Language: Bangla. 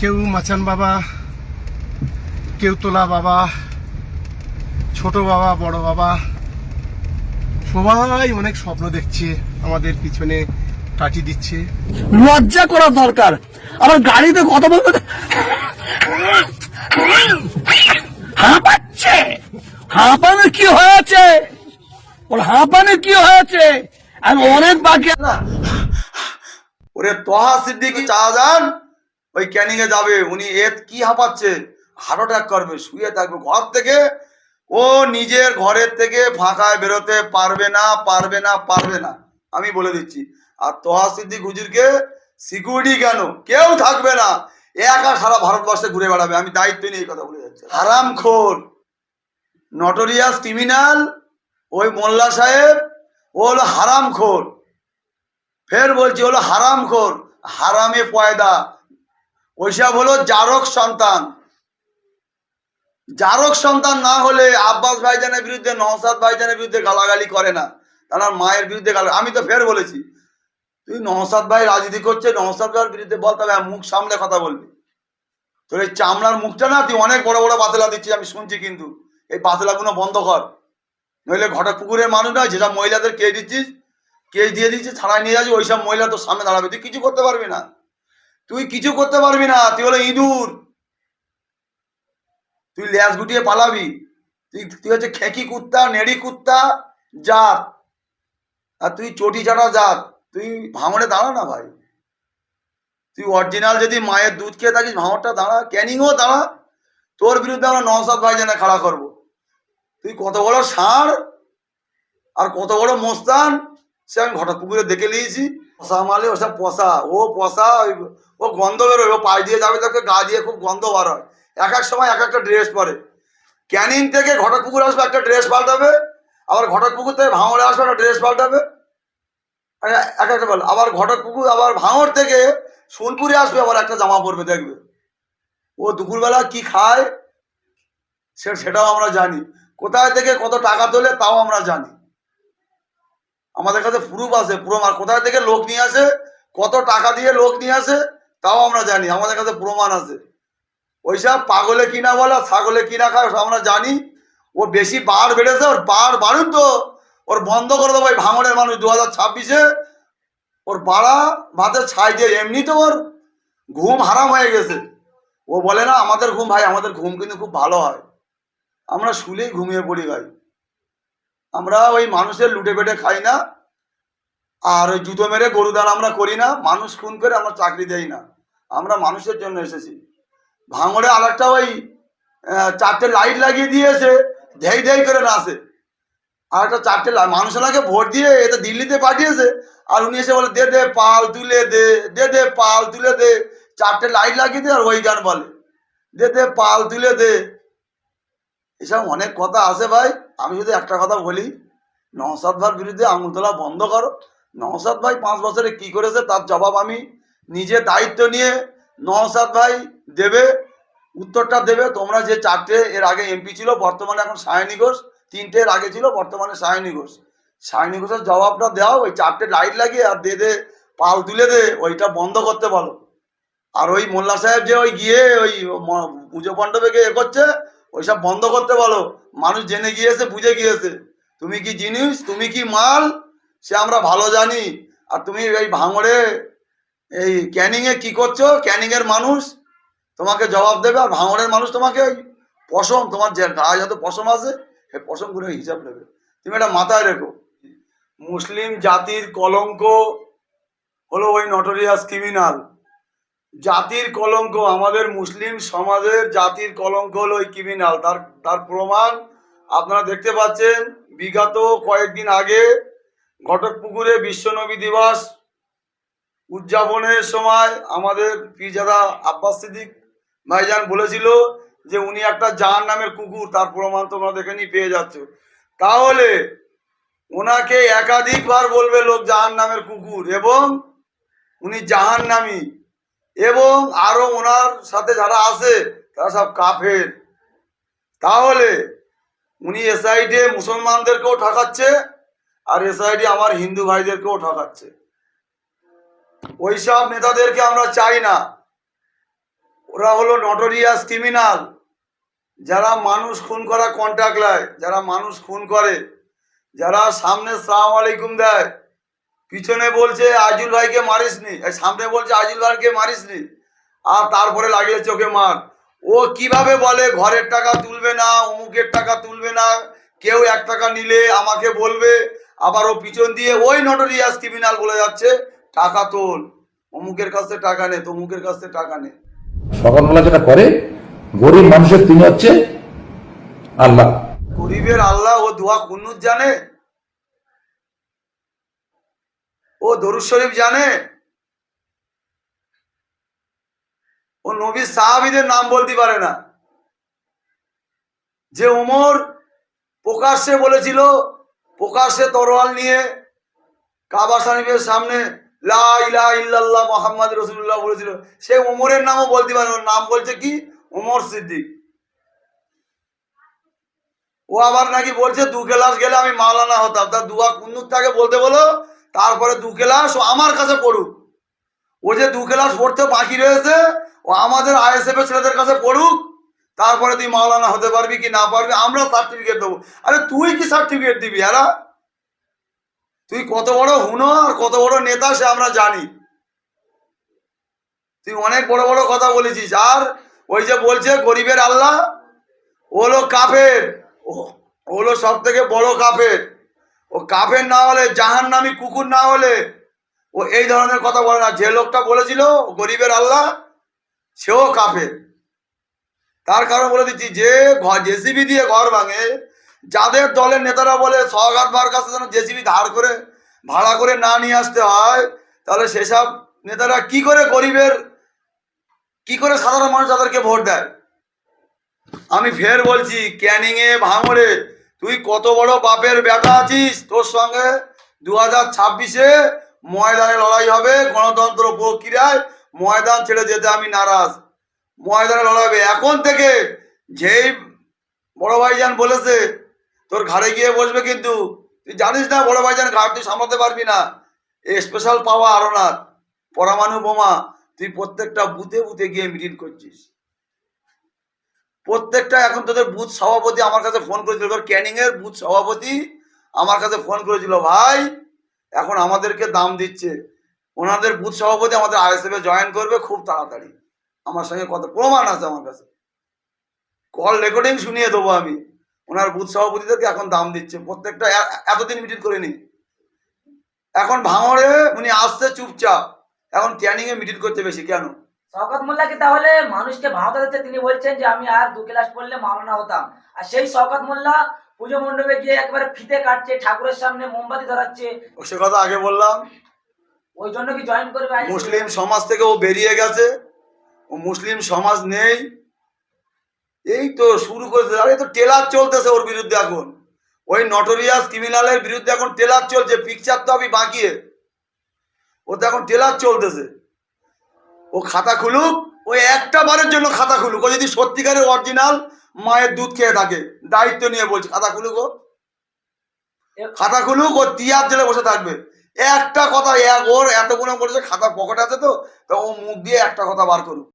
কেউ মাচান বাবা কেউ তোলা বাবা ছোট বাবা বড় বাবা সবাই অনেক স্বপ্ন দেখছে আমাদের পিছনে টাটি দিচ্ছে। লজ্জা করা দরকার। আমার গাড়িতে কথা বলতে হাঁপাচ্ছে। হাঁপানো কি হয়েছে? ওর হাঁপানো কি হয়েছে? আমি অনেক বাকি ওরে তোহা সিদ্দিকি চাজান ওই ক্যানিংয়ে যাবে, উনি এ কি হাঁপাচ্ছে? হার্ট অ্যাটাক করবে, শুয়ে থাকবে, ঘর থেকে ও নিজের ঘরের থেকে ফাঁকায় বেরোতে পারবে না পারবে না পারবে না। আমি বলে দিচ্ছি, আর তোহা সিদ্দিক হুজুরকে সিকিউরিটি কেন? কেউ থাকবে না। একা সারা ভারতবর্ষে ঘুরে বেড়াবে, আমি দায়িত্ব নিয়ে এই কথা বলে যাচ্ছি। হারাম খোর নটোরিয়াস ক্রিমিনাল ওই মোল্লা সাহেব, ও হলো হারাম খোর ফের বলছি হলো হারাম খোর হারামে পয়দা। ওইসব হলো জারক সন্তান। জারক সন্তান না হলে আব্বাস ভাইজানের বিরুদ্ধে নওসাদ ভাইজানের বিরুদ্ধে গালাগালি করে না। তার মায়ের বিরুদ্ধে গালা আমি তো ফের বলেছি, তুই নওসাদ ভাই রাজনীতি করছে নওসাদ ভাইয়ের বিরুদ্ধে বল, তবে মুখ সামলে কথা বলবি। তোর এই চামড়ার মুখটা না, তুই অনেক বড় বড় বাতলা দিচ্ছিস, আমি শুনছি কিন্তু। এই বাতলাগুলো বন্ধ কর। নইলে ঘটা পুকুরের মানুষ নয় যেটা মহিলাদের কে দিচ্ছিস কেস দিয়ে দিচ্ছিস, থানায় নিয়ে যাচ্ছি ওইসব মহিলা তোর সামনে দাঁড়াবে। তুই কিছু করতে পারবি না। তুই কিছু করতে পারবি না, তুই হলো ইঁদুর। তুই ল্যাস গুটিয়ে পালাবি। তুই তুই হচ্ছে খেকি কুত্তা, নেড়ি কুত্তা, জাত। আর তুই চটি চাটা জাত। তুই ভাঙড়ে দাঁড়া না ভাই। তুই অরিজিনাল যদি মায়ের দুধ খেয়ে থাকিস, ভাঙড়টা দাঁড়া। ক্যানিংও দাঁড়া। তোর বিরুদ্ধে আমরা নওসাদ ভাই জানে খাড়া করব। তুই কত বড় ষাঁড় আর কত বড় মোস্তান, সে আমি ঘটা পুকুরে দেখে নিয়েছি। পশা মালে ওসব পশা। ও ওই- ও গন্ধ বেরোয়, ও পায়ে দিয়ে যাবে তাকে, গা দিয়ে খুব গন্ধ বার হয়। এক এক সময় এক একটা ড্রেস পরে। ক্যানিং থেকে ঘটক পুকুর আসবে, একটা ড্রেস পাল্টাবে। আবার ঘটক পুকুর থেকে ভাঙড়ে আসবে, একটা ড্রেস পাল্টাবে। এক একটা বল। আবার ঘটক পুকুর আবার ভাঙড় থেকে সোনপুরে আসবে, আবার একটা জামা পরবে, দেখবে। ও দুপুরবেলা কি খায়, সে, সেটাও আমরা জানি। কোথায় থেকে কত টাকা তোলে, তাও আমরা জানি। আমাদের কাছে প্রুফ আছে প্রমাণ কোথায় থেকে লোক নিয়ে আসে, কত টাকা দিয়ে লোক নিয়ে আসে, তাও আমরা জানি, আমাদের কাছে প্রমাণ আছে। ওইসব পাগলে কিনা বলা, ছাগলে কিনা খায় আমরা জানি। ও বেশি বার বেড়েছে, ওর বার বাড়ুন তো। ওর বন্ধ করে দেবো এই ভাঙড়ের মানুষ দু হাজার ছাব্বিশে। ওর বাড়া ভাতের ছাই দিয়ে এমনি তো ওর ঘুম হারাম হয়ে গেছে। ও বলে না, আমাদের ঘুম ভাই, আমাদের ঘুম কিন্তু খুব ভালো হয়। আমরা শুলেই ঘুমিয়ে পড়ি ভাই। আমরা ওই মানুষের লুটে পেটে খাই না, আর ওই জুতো মেরে গরু দান আমরা করি না, মানুষ খুন করে আমরা চাকরি দেই না। আমরা মানুষের জন্য এসেছি। ভাঙড়ে আর একটা ওই চারটে লাইট লাগিয়ে দিয়েছে, ধেই ধেই করে নাচে। আর একটা চারটে মানুষ ওনাকে ভোট দিয়ে এটা দিল্লিতে পাঠিয়েছে, আর উনি এসে বলে, দে দে, পাল তুলে দে দে দে, পাল তুলে দে। চারটে লাইট লাগিয়ে দে আর ওই গান বলে। দে দে, পাল তুলে দে। এসব অনেক কথা আছে ভাই। আমি যদি একটা কথা বলি নওসাদ ভাইয়ের বিরুদ্ধে আঙুল তোলা বন্ধ করো। নওসাদ ভাই পাঁচ বছরে কি করেছে তার জবাব আমি নিজে দায়িত্ব নিয়ে নওসাদ ভাই দেবে, উত্তরটা দেবে। তোমরা যে চারটে, এর আগে এমপি ছিল, বর্তমানে এখন সায়নী ঘোষ। তিনটে এর আগে ছিল, বর্তমানে সায়নী ঘোষ। সায়নী ঘোষের জবাবটা দাও, ওই চারটে লাইট লাগিয়ে আর দে দে, পাল তুলে দে, ওইটা বন্ধ করতে বলো। আর ওই মোল্লা সাহেব যে ওই গিয়ে ওই পুজো মণ্ডপে গিয়ে এ করছে ওইসব বন্ধ করতে বলো। মানুষ জেনে গিয়েছে, বুঝে গিয়েছে। তুমি কি জিনিস, তুমি কি মাল, সে আমরা ভালো জানি। আর তুমি এই ভাঙড়ে, এই ক্যানিং এ কি করছ? ক্যানিং এর মানুষ তোমাকে জবাব দেবে আর ভাঙড়ের মানুষ তোমাকে ওই পশম, তোমার যে গায়ে যত পশম আছে সেই পশমগুলো হিসাব নেবে। তুমি এটা মাথায় রেখো। মুসলিম জাতির কলঙ্ক হলো ওই নটোরিয়াস ক্রিমিনাল জাতির কলঙ্ক আমাদের মুসলিম সমাজের জাতির কলঙ্ক হলো ওই ক্রিমিনাল তার তার প্রমাণ আপনারা দেখতে পাচ্ছেন, বিগত কয়েকদিন আগে ঘটকপুকুরে বিশ্বনবী দিবস উদযাপনের সময় আমাদের পীরজাদা আব্বাস সিদ্দিক ভাইজান বলেছিল যে উনি একটা জাহান নামের কুকুর, তার প্রমাণ তোমরা দেখে নি, পেয়ে যাচ্ছ। তাহলে ওনাকে একাধিকবার বলবে লোক জাহান নামের কুকুর এবং উনি জাহান নামী এবং আরও ওনার সাথে যারা আছে, তারা সব কাফের। তাহলে উনি এসআইডি মুসলমানদেরকেও ঠকাচ্ছে, আর এসআইডি আমার হিন্দু ভাইদেরকেও ঠকাচ্ছে। ওইসব নেতাদেরকে আমরা চাই না। ওরা হলো নটোরিয়াস ক্রিমিনাল যারা মানুষ খুন করা কন্ট্যাক্ট লায়, যারা মানুষ খুন করে, যারা সামনে সালাম আলাইকুম দেয় পিছনে বলছে আজিল ভাইকে মারিসনি সামনে বলছে আজিল ভাইকে মারিসনি আর তারপরে লাগিয়ে চোখে মার। ও কীভাবে বলে ঘরের টাকা তুলবে না অমুকের টাকা তুলবে না কেউ এক টাকা নিলে আমাকে বলবে। আবার ও পিছন দিয়ে ওই নটোরিয়াস ক্রিমিনাল বলে যাচ্ছে টাকা তোল অমুকের কাছে টাকা নে তমুকের কাছ টাকা নে। সকালবেলা যেটা করে গরিব মানুষের তিনি হচ্ছে আল্লাহ। গরিবের আল্লাহ ও দোয়া কুন্নুত জানে ও দরুদ শরীফ জানে? ও নবী সাহাবিদের নাম বলতে পারে না। যে ওমর প্রকাশ্যে বলেছিল, প্রকাশ্যে তরোয়াল নিয়ে কাবা শরীফের সামনে লা ইলাহা ইল্লাল্লাহ মোহাম্মদ রসুল্লাহ বলেছিল, সে ওমরের নামও বলতে পারে। ওর নাম বলছে কি? ওমর সিদ্দিক। ও আবার নাকি বলছে, দু ক্লাস গেলে আমি মাওলানা হতাম। তার দুয়া কুন্নুক তাকে বলতে বলো তারপরে দু ক্লাস ও আমার কাছে পড়ুক। ও যে দু ক্লাস পড়তে বাকি রয়েছে, ও আমাদের আইএসএফ এর ছেলেদের কাছে পড়ুক, তারপরে তুই মাওলানা হতে পারবি কি না পারবি, আমরা সার্টিফিকেট দেবো। আরে তুই কি সার্টিফিকেট দিবি আরা তুই কত বড় হুনো আর কত বড় নেতা সে আমরা জানি। তুই অনেক বড় বড় কথা বলেছিস। আর ওই যে বলছে, গরিবের আল্লাহ, ও হলো কাফের, ও হলো সব থেকে বড় কাফের। ও কাফের না হলে জাহান নামি কুকুর না হলে, ও এই ধরনের কথা বলে না। যে লোকটা বলেছিল গরিবের আল্লাহ, সেও কাফের। তার কারণ বলে দিচ্ছি, যে জেসিবি দিয়ে ঘর ভাঙে, যাদের দলের নেতারা বলে সগাত বার কাছে যেন জেসিবি ধার করে, ভাড়া করে না নিয়ে আসতে হয়, তাহলে সেসব নেতারা কি করে গরিবের, কি করে সাধারণ মানুষ তাদেরকে ভোট দেয়? আমি ফের বলছি ক্যানিং এ ভাঙড়ে তুই কত বড় বাপের বেটা আছিস? তোর সঙ্গে দু হাজার ছাব্বিশে ময়দানে লড়াই হবে, গণতন্ত্র প্রক্রিয়ায় ময়দান ছেড়ে যেতে আমি নারাজ। ময়দানে লড়াই হবে। এখন থেকে যেই বড় ভাইজান বলেছে, তোর ঘাড়ে গিয়ে বসবে কিন্তু, তুই জানিস না বড় ভাইজান ঘাট তুই সামলাতে পারবি না। স্পেশাল পাওয়া আরও না পরমাণু বোমা, তুই প্রত্যেকটা বুথে বুথে গিয়ে মিটিং করছিস। প্রত্যেকটা এখন তোদের বুথ সভাপতি আমার কাছে ফোন করেছিল। ক্যানিং এর বুথ সভাপতি আমার কাছে ফোন করেছিল, ভাই, এখন আমাদেরকে দাম দিচ্ছে। ওনাদের বুথ সভাপতি আমাদের আইএসএফ এ জয়েন করবে খুব তাড়াতাড়ি। আমার সঙ্গে কত প্রমাণ আছে আমার কাছে। কল রেকর্ডিং শুনিয়ে দেবো আমি। ওনার বুথ সভাপতিদেরকে এখন দাম দিচ্ছে। প্রত্যেকটা এতদিন মিটিং করেনি। এখন ভাঙড়ে উনি আসছে চুপচাপ। এখন ক্যানিং এ মিটিং করতে বেশি। কেন? শওকত মোল্লাকে তাহলে মানুষকে ভাওতা দিচ্ছে তিনি বলছেন যে আমি আর দু ক্লাস পড়লে মাওলানা হতাম? আর সেই শওকত মোল্লা পুজো মণ্ডপে গিয়ে একবারে ফিতে কাটছে ঠাকুরের সামনে মোমবাতি ধরাচ্ছে। ও সে কথা আগে বললাম। ওই জন্য কি জয়েন করবে মুসলিম সমাজ থেকে ও বেরিয়ে গেছে। ও মুসলিম সমাজ নেই। এই তো শুরু করেছে। আরে তো টেলার চলতেছে ওর বিরুদ্ধে এখন। ওই নটোরিয়াস ক্রিমিনালের বিরুদ্ধে এখন টেলার চলছে। পিকচার তো আমি বাঁকিয়ে ও তো এখন টেলার চলতেছে। ও খাতা খুলুক ওই একটা বারের জন্য খাতা খুলুক। ও যদি সত্যিকারের অরিজিনাল মায়ের দুধ খেয়ে থাকে দায়িত্ব নিয়ে বলছে খাতা খুলুক ও। খাতা খুলুক ও তিয়ার জেলে বসে থাকবে। একটা কথা এক ওর এত গুণ করেছে খাতা পকেট আছে তো তা ও মুখ দিয়ে একটা কথা বার করুক।